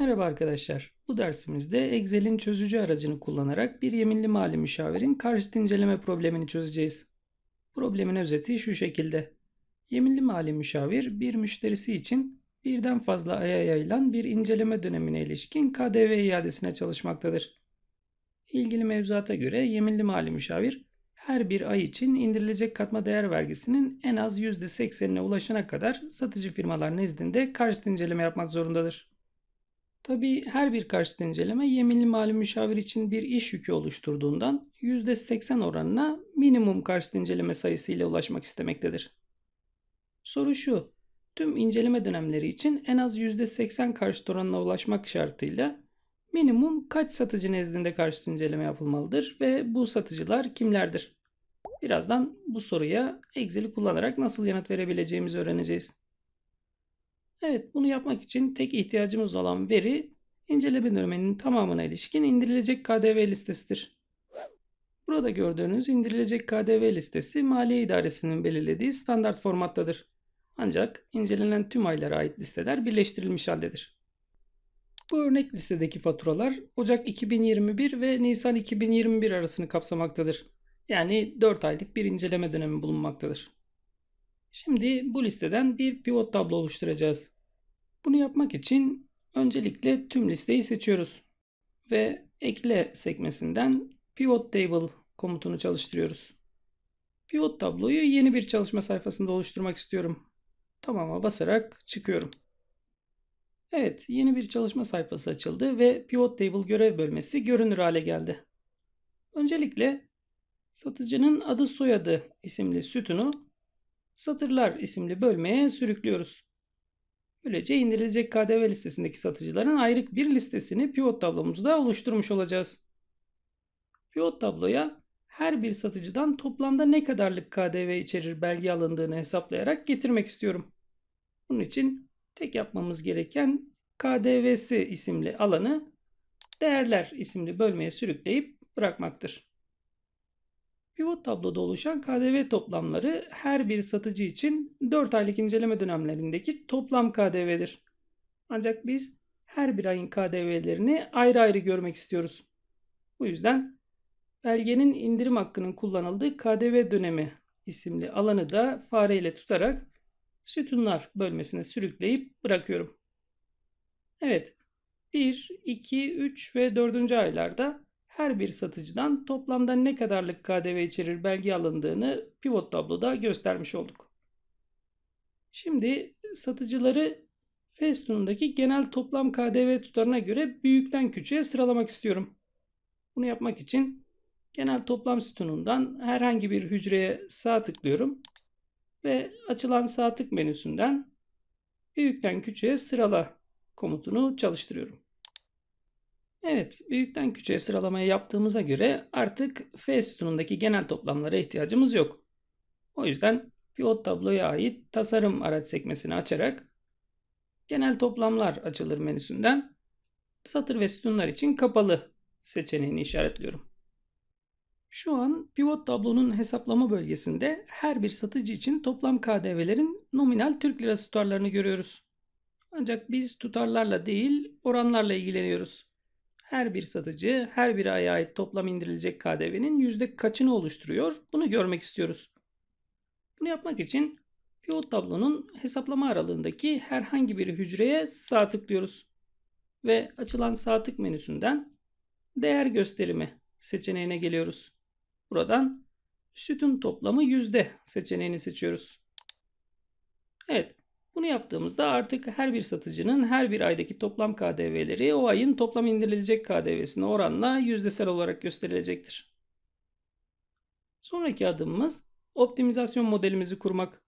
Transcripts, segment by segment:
Merhaba arkadaşlar. Bu dersimizde Excel'in çözücü aracını kullanarak bir yeminli mali müşavirin karşıt inceleme problemini çözeceğiz. Problemin özeti şu şekilde. Yeminli mali müşavir bir müşterisi için birden fazla aya yayılan bir inceleme dönemine ilişkin KDV iadesine çalışmaktadır. İlgili mevzuata göre yeminli mali müşavir her bir ay için indirilecek katma değer vergisinin en az %80'ine ulaşana kadar satıcı firmalar nezdinde karşıt inceleme yapmak zorundadır. Tabii her bir karşıt inceleme yeminli mali müşavir için bir iş yükü oluşturduğundan %80 oranına minimum karşıt inceleme sayısı ile ulaşmak istemektedir. Soru şu, tüm inceleme dönemleri için en az %80 karşıt oranına ulaşmak şartıyla minimum kaç satıcı nezdinde karşıt inceleme yapılmalıdır ve bu satıcılar kimlerdir? Birazdan bu soruya Excel'i kullanarak nasıl yanıt verebileceğimizi öğreneceğiz. Evet, bunu yapmak için tek ihtiyacımız olan veri inceleme döneminin tamamına ilişkin indirilecek KDV listesidir. Burada gördüğünüz indirilecek KDV listesi Maliye İdaresi'nin belirlediği standart formattadır. Ancak incelenen tüm aylara ait listeler birleştirilmiş haldedir. Bu örnek listedeki faturalar Ocak 2021 ve Nisan 2021 arasını kapsamaktadır. Yani 4 aylık bir inceleme dönemi bulunmaktadır. Şimdi bu listeden bir pivot tablo oluşturacağız. Bunu yapmak için öncelikle tüm listeyi seçiyoruz ve ekle sekmesinden pivot table komutunu çalıştırıyoruz. Pivot tabloyu yeni bir çalışma sayfasında oluşturmak istiyorum. Tamam'a basarak çıkıyorum. Evet, yeni bir çalışma sayfası açıldı ve pivot table görev bölmesi görünür hale geldi. Öncelikle satıcının adı soyadı isimli sütunu Satırlar isimli bölmeye sürüklüyoruz. Böylece indirilecek KDV listesindeki satıcıların ayrık bir listesini pivot tablomuzda oluşturmuş olacağız. Pivot tabloya her bir satıcıdan toplamda ne kadarlık KDV içerir belge alındığını hesaplayarak getirmek istiyorum. Bunun için tek yapmamız gereken KDV'si isimli alanı değerler isimli bölmeye sürükleyip bırakmaktır. Pivot tabloda oluşan KDV toplamları her bir satıcı için 4 aylık inceleme dönemlerindeki toplam KDV'dir. Ancak biz her bir ayın KDV'lerini ayrı ayrı görmek istiyoruz. Bu yüzden belgenin indirim hakkının kullanıldığı KDV dönemi isimli alanı da fareyle tutarak sütunlar bölmesine sürükleyip bırakıyorum. Evet, 1, 2, 3 ve 4. aylarda her bir satıcıdan toplamda ne kadarlık KDV içerir belge alındığını pivot tabloda göstermiş olduk. Şimdi satıcıları Festun'daki genel toplam KDV tutarına göre büyükten küçüğe sıralamak istiyorum. Bunu yapmak için genel toplam sütunundan herhangi bir hücreye sağ tıklıyorum ve açılan sağ tık menüsünden büyükten küçüğe sırala komutunu çalıştırıyorum. Evet, büyükten küçüğe sıralamayı yaptığımıza göre artık F sütunundaki genel toplamlara ihtiyacımız yok. O yüzden pivot tabloya ait tasarım araç sekmesini açarak genel toplamlar açılır menüsünden satır ve sütunlar için kapalı seçeneğini işaretliyorum. Şu an pivot tablonun hesaplama bölgesinde her bir satıcı için toplam KDV'lerin nominal Türk lirası tutarlarını görüyoruz. Ancak biz tutarlarla değil oranlarla ilgileniyoruz her bir satıcı her bir aya ait toplam indirilecek KDV'nin yüzde kaçını oluşturuyor bunu görmek istiyoruz. Bunu yapmak için pivot tablonun hesaplama aralığındaki herhangi bir hücreye sağ tıklıyoruz. Ve açılan sağ tık menüsünden değer gösterimi seçeneğine geliyoruz. Buradan sütun toplamı yüzde seçeneğini seçiyoruz. Evet bunu yaptığımızda artık her bir satıcının her bir aydaki toplam KDV'leri o ayın toplam indirilecek KDV'sine oranla yüzdesel olarak gösterilecektir. Sonraki adımımız optimizasyon modelimizi kurmak.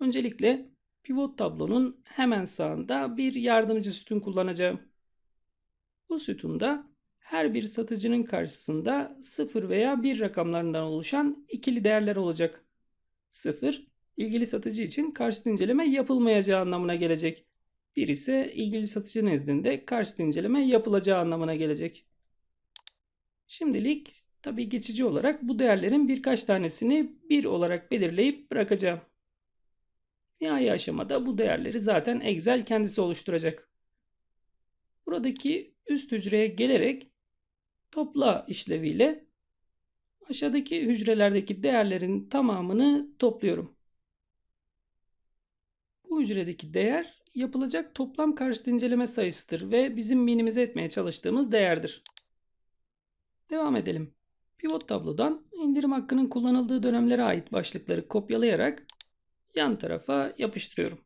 Öncelikle pivot tablonun hemen sağında bir yardımcı sütun kullanacağım. Bu sütunda her bir satıcının karşısında 0 veya 1 rakamlarından oluşan ikili değerler olacak. 0 ilgili satıcı için karşıt inceleme yapılmayacağı anlamına gelecek. Bir ise ilgili satıcı nezdinde karşıt inceleme yapılacağı anlamına gelecek. Şimdilik tabi geçici olarak bu değerlerin birkaç tanesini 1 olarak belirleyip bırakacağım. Nihai aşamada bu değerleri zaten Excel kendisi oluşturacak. buradaki üst hücreye gelerek topla işleviyle aşağıdaki hücrelerdeki değerlerin tamamını topluyorum. Hücredeki değer yapılacak toplam karşıt inceleme sayısıdır ve bizim minimize etmeye çalıştığımız değerdir. Devam edelim. Pivot tablodan indirim hakkının kullanıldığı dönemlere ait başlıkları kopyalayarak yan tarafa yapıştırıyorum.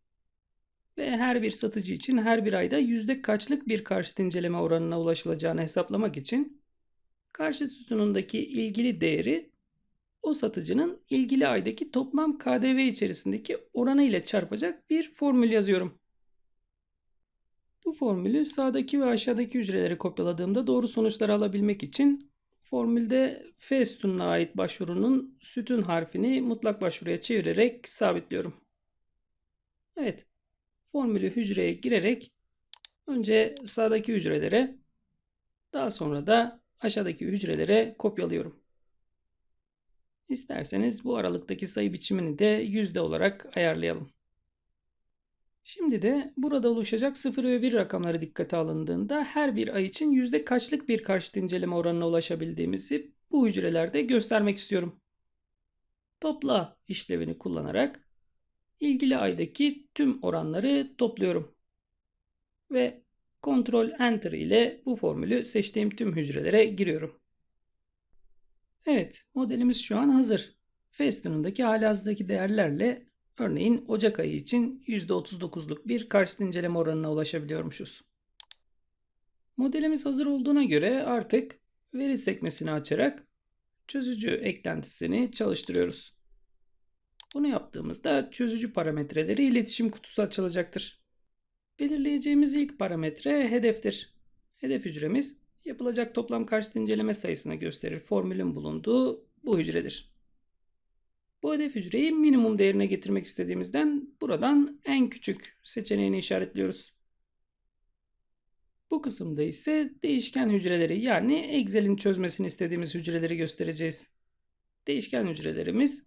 Ve her bir satıcı için her bir ayda yüzde kaçlık bir karşıt inceleme oranına ulaşılacağını hesaplamak için karşıt sütunundaki ilgili değeri o satıcının ilgili aydaki toplam KDV içerisindeki oranı ile çarpacak bir formül yazıyorum. Bu formülü sağdaki ve aşağıdaki hücreleri kopyaladığımda doğru sonuçları alabilmek için formülde F sütununa ait başvurunun sütun harfini mutlak başvuruya çevirerek sabitliyorum. Evet, formülü hücreye girerek önce sağdaki hücrelere daha sonra da aşağıdaki hücrelere kopyalıyorum. İsterseniz bu aralıktaki sayı biçimini de yüzde olarak ayarlayalım. Şimdi de burada oluşacak 0 ve 1 rakamları dikkate alındığında her bir ay için yüzde kaçlık bir karşıt inceleme oranına ulaşabildiğimizi bu hücrelerde göstermek istiyorum. Topla işlevini kullanarak ilgili aydaki tüm oranları topluyorum. Ve Ctrl Enter ile bu formülü seçtiğim tüm hücrelere giriyorum. Evet, modelimiz şu an hazır. Festun'undaki halihazırdaki değerlerle örneğin Ocak ayı için %39'luk bir karşıt inceleme oranına ulaşabiliyormuşuz. Modelimiz hazır olduğuna göre artık veri sekmesini açarak çözücü eklentisini çalıştırıyoruz. Bunu yaptığımızda çözücü parametreleri iletişim kutusu açılacaktır. Belirleyeceğimiz ilk parametre hedeftir. Hedef hücremiz yapılacak toplam karşıt inceleme sayısını gösterir formülün bulunduğu bu hücredir. Bu hedef hücreyi minimum değerine getirmek istediğimizden buradan en küçük seçeneğini işaretliyoruz. Bu kısımda ise değişken hücreleri yani Excel'in çözmesini istediğimiz hücreleri göstereceğiz. Değişken hücrelerimiz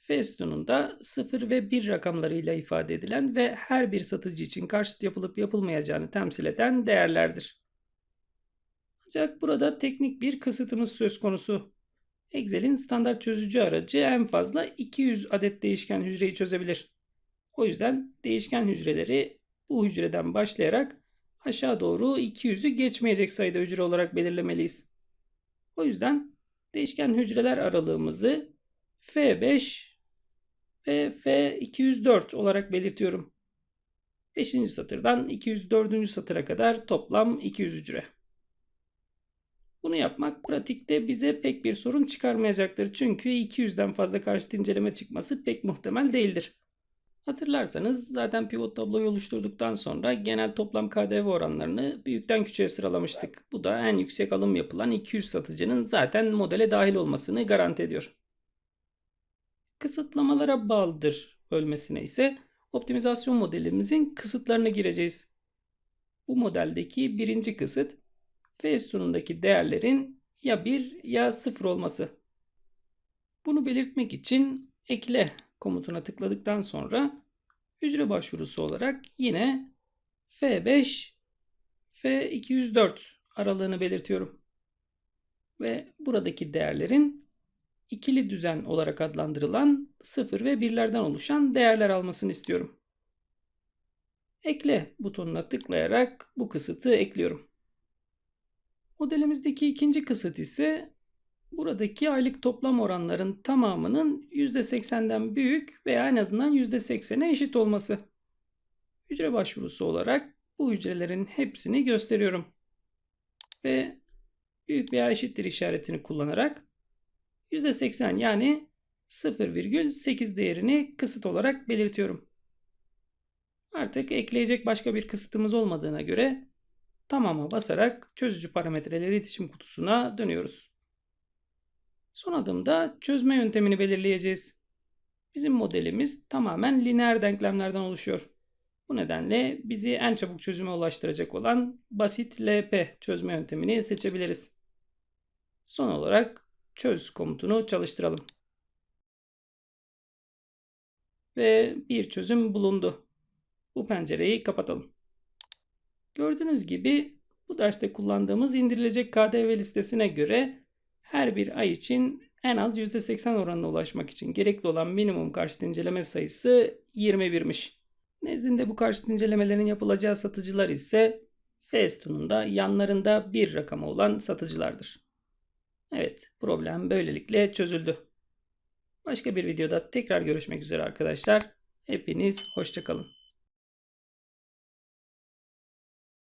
Festun'unda 0 ve 1 rakamlarıyla ifade edilen ve her bir satıcı için karşıt yapılıp yapılmayacağını temsil eden değerlerdir. Ancak burada teknik bir kısıtımız söz konusu. Excel'in standart çözücü aracı en fazla 200 adet değişken hücreyi çözebilir. O yüzden değişken hücreleri bu hücreden başlayarak aşağı doğru 200'ü geçmeyecek sayıda hücre olarak belirlemeliyiz. O yüzden değişken hücreler aralığımızı F5 ve F204 olarak belirtiyorum. 5. satırdan 204. satıra kadar toplam 200 hücre. Bunu yapmak pratikte bize pek bir sorun çıkarmayacaktır. Çünkü 200'den fazla karşıt inceleme çıkması pek muhtemel değildir. Hatırlarsanız zaten pivot tabloyu oluşturduktan sonra genel toplam KDV oranlarını büyükten küçüğe sıralamıştık. Bu da en yüksek alım yapılan 200 satıcının zaten modele dahil olmasını garanti ediyor. Kısıtlamalara bağlıdır bölmesine ise optimizasyon modelimizin kısıtlarına gireceğiz. Bu modeldeki birinci kısıt f sonundaki değerlerin ya 1 ya 0 olması. Bunu belirtmek için ekle komutuna tıkladıktan sonra hücre başvurusu olarak yine F5 F204 aralığını belirtiyorum. Ve buradaki değerlerin ikili düzen olarak adlandırılan 0 ve 1'lerden oluşan değerler almasını istiyorum. Ekle butonuna tıklayarak bu kısıtı ekliyorum. Modelimizdeki ikinci kısıt ise buradaki aylık toplam oranların tamamının %80'den büyük veya en azından %80'e eşit olması. Hücre başvurusu olarak bu hücrelerin hepsini gösteriyorum. Ve büyük veya eşittir işaretini kullanarak %80 yani 0,8 değerini kısıt olarak belirtiyorum. Artık ekleyecek başka bir kısıtımız olmadığına göre Tamam'a basarak çözücü parametreleri iletişim kutusuna dönüyoruz. Son adımda çözme yöntemini belirleyeceğiz. Bizim modelimiz tamamen lineer denklemlerden oluşuyor. Bu nedenle bizi en çabuk çözüme ulaştıracak olan basit LP çözme yöntemini seçebiliriz. Son olarak çöz komutunu çalıştıralım. Ve bir çözüm bulundu. Bu pencereyi kapatalım. Gördüğünüz gibi Bu derste kullandığımız indirilecek KDV listesine göre her bir ay için en az %80 oranına ulaşmak için gerekli olan minimum karşıt inceleme sayısı 21'miş. Nezdinde bu karşıt incelemelerin yapılacağı satıcılar ise Festoon'un da yanlarında bir rakamı olan satıcılardır. Evet, problem böylelikle çözüldü. Başka bir videoda tekrar görüşmek üzere arkadaşlar. Hepiniz hoşçakalın.